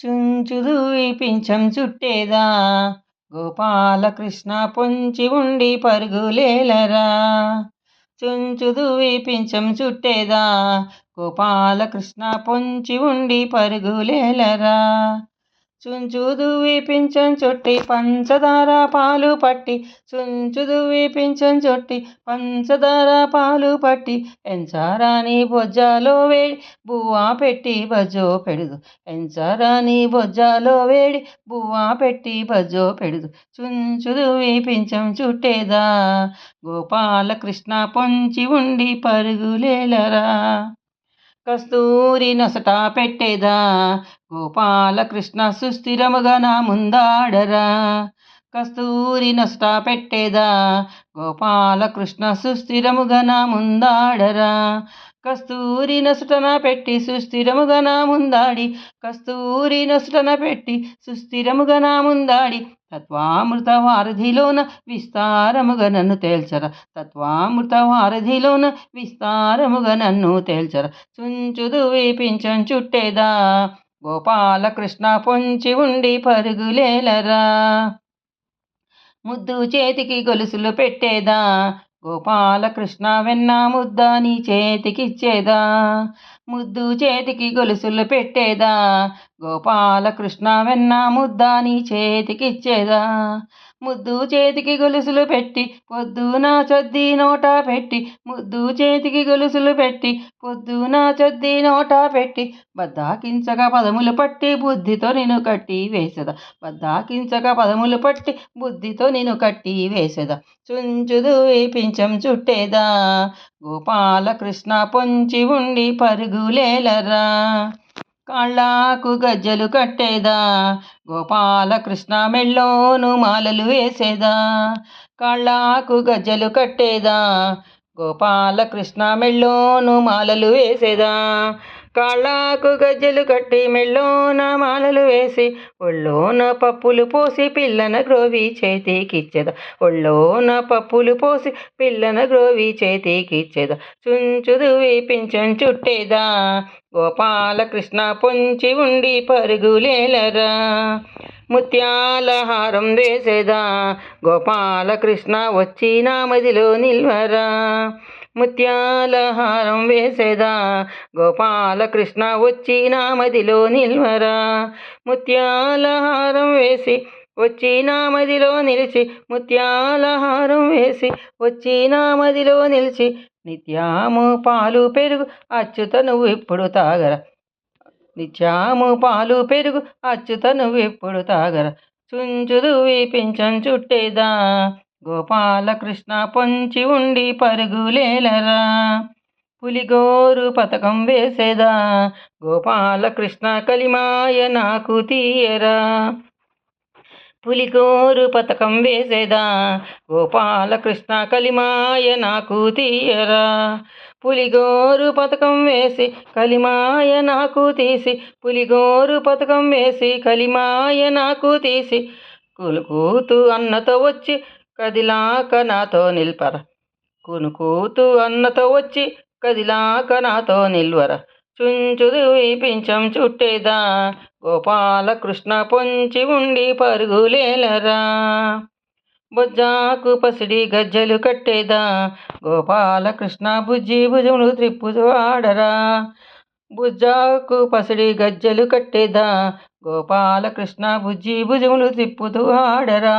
చుంచుదు పించం చుట్టేదా? గోపాలకృష్ణ పొంచి ఉండి పరుగులేలరా చుంచుదు పించం చుట్టేదా? గోపాలకృష్ణ పొంచి ఉండి పరుగులేలరా చుంచుదు పించం చుట్టి పంచదార పాలు పట్టి. చుంచుదు పించం చుట్టి పంచదార పాలు పట్టి. ఎంచారాని బొజ్జాలో వేడి బువ్వా పెట్టి బజో పెడుదు. ఎంచారాని బొజ్జాలో వేడి బువ్వా పెట్టి బజ్జో పెడుదు. చుంచుదు పించం చుట్టేదా? గోపాలకృష్ణ పొంచి ఉండి పరుగులేలరా కస్తూరి నొసట పెట్టేదా? గోపాలకృష్ణ సుస్థిరముగా నా ముందాడరా. కస్తూరి నష్ట పెట్టేదా. గోపాలకృష్ణ సుస్థిరముగా నా ముందాడరా. కస్తూరి నష్టన పెట్టి సుస్థిరముగా నా ముందాడి. కస్తూరి నొసటన పెట్టి సుస్థిరముగా నా ముందాడి. తత్వామృత వారధిలోన విస్తారముగా నన్ను తేల్చర. తత్వామృత వారధిలోన విస్తారముగా నన్ను తేల్చర. చుంచుదు వేపించం చుట్టేదా. గోపాలకృష్ణ పొంచి ఉండి పరుగులేలరా. ముద్దు చేతికి గొలుసులు పెట్టేదా? గోపాలకృష్ణ వెన్న ముద్ద నీ చేతికిచ్చేదా? ముద్దు చేతికి గొలుసులు పెట్టేదా? గోపాలకృష్ణ వెన్న ముద్ద నీ చేతికిచ్చేదా? ముద్దు చేతికి గొలుసులు పెట్టి పొద్దున చద్ది నోట పెట్టి ముద్దు చేతికి గొలుసులు పెట్టి పొద్దున చొద్ది నోట పెట్టి బద్దాకించక పదములు పట్టి బుద్ధితో నేను కట్టి వేసద. బద్దాకించక పదములు పట్టి బుద్ధితో నేను కట్టి వేసద. చుంచుదు పించం చుట్టేదా? గోపాలకృష్ణ పొంచి ఉండి పరుగులేలరా కాళ్ళకు గజ్జలు కట్టేదా? గోపాలకృష్ణ మెళ్ళోను మాలలు వేసేదా? కాళ్ళకు గజ్జలు కట్టేదా? గోపాలకృష్ణ మెళ్ళోను మాలలు వేసేదా? కాళ్ళకు గజ్జలు కట్టి మెళ్ళోన మాలలు వేసి ఒళ్ళోన పప్పులు పోసి పిల్లన గ్రోవి చేతికిచ్చేద. ఒళ్ళోన పప్పులు పోసి పిల్లన గ్రోవి చేతికిచ్చేద. చుంచుదు వేపించం చుట్టేదా. గోపాలకృష్ణ పొంచి ఉండి పరుగులేలరా. ముత్యాల హారం వేసేదా. గోపాలకృష్ణ వచ్చి నా మదిలో నిల్వరా. ముత్యాల హారం వేసేదా? గోపాలకృష్ణ వచ్చి నా మదిలో నిల్వరా? ముత్యాల హారం వేసి వచ్చి నా మదిలో నిలిచి ముత్యాల హారం వేసి వచ్చి నా మదిలో నిలిచి నిత్యాము పాలు పెరుగు అచ్యుత నువ్వు ఇప్పుడు తాగర? నిత్యాము పాలు పెరుగు అచ్యుత నువ్వు ఇప్పుడు తాగర? చుంచుదు వీపించం చుట్టేదా? గోపాలకృష్ణ పొంచి ఉండి పరుగులేలరా. పులిగోరు పథకం వేసేదా. గోపాలకృష్ణ కలిమాయ నాకు తీయరా. పులిగోరు పథకం వేసేదా. గోపాలకృష్ణ కలిమాయ నాకు తీయరా. పులిగోరు పథకం వేసి కలిమాయ నాకు తీసి. పులిగోరు పథకం వేసి కలిమాయ నాకు తీసి. కులుకూతు అన్నతో వచ్చి కదిలాక నాతో నిల్పర కునుకూతు అన్నతో వచ్చి కదిలాక నాతో నిల్వర. చుంచుదు వీపించం చుట్టేదా? గోపాలకృష్ణ పొంచి ఉండి పరుగులేలరా బొజ్జాకు పసిడి గజ్జలు కట్టేదా? గోపాలకృష్ణ బుజ్జి భుజములు త్రిప్పుతూ ఆడరా? బుజ్జాకు పసిడి గజ్జలు కట్టేదా? గోపాలకృష్ణ బుజ్జి భుజములు తిప్పుతూ ఆడరా?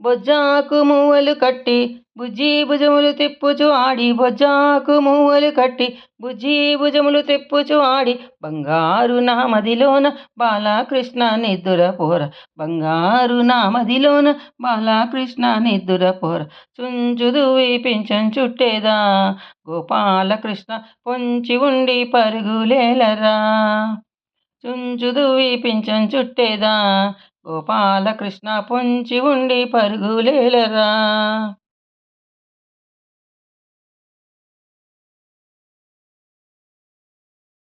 బొజ్జాకు మువ్వలు కట్టి బుజ్జి భుజములు తిప్పుచు ఆడి బొజ్జాకు మువ్వలు కట్టి బుజ్జి భుజములు తెప్పుచు ఆడి బంగారు నామదిలోన బాలకృష్ణ నిద్దుర పోర బంగారు నామదిలోన బాలకృష్ణ నిద్దుర పోర చుంచుదు వీపించం చుట్టేదా గోపాలకృష్ణ పొంచి ఉండి పరుగులేలరా చుంచుదు వీపించం చుట్టేదా గోపాలకృష్ణ పొంచి ఉండి పరుగులేలరా